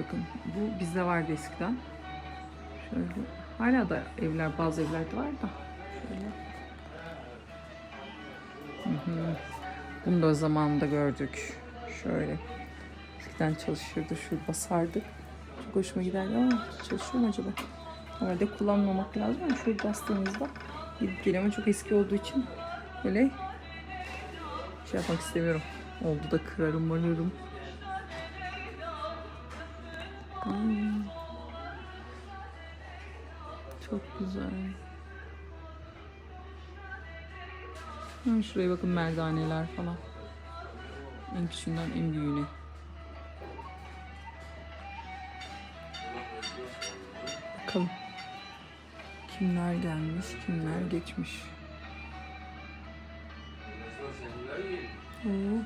Bakın bu bizde vardı eskiden. Şöyle. Hala da evler bazı evlerde var da. Şöyle. Hı hı. Bunu da o zamanında gördük. Şöyle. Eskiden çalışırdı. Şu basardık. Çok hoşuma giderdi ama çalışıyor mu acaba? Normalde kullanmamak lazım ama şöyle bastığımızda gidip geliyor çok eski olduğu için böyle şey yapmak istemiyorum. Oldu da kırarım mararım. Hmm. Çok güzel. Ha, şuraya bakın merdaneler falan. En küçüğünden en büyüğüne. Bakalım. Kimler gelmiş, kimler geçmiş. Oo.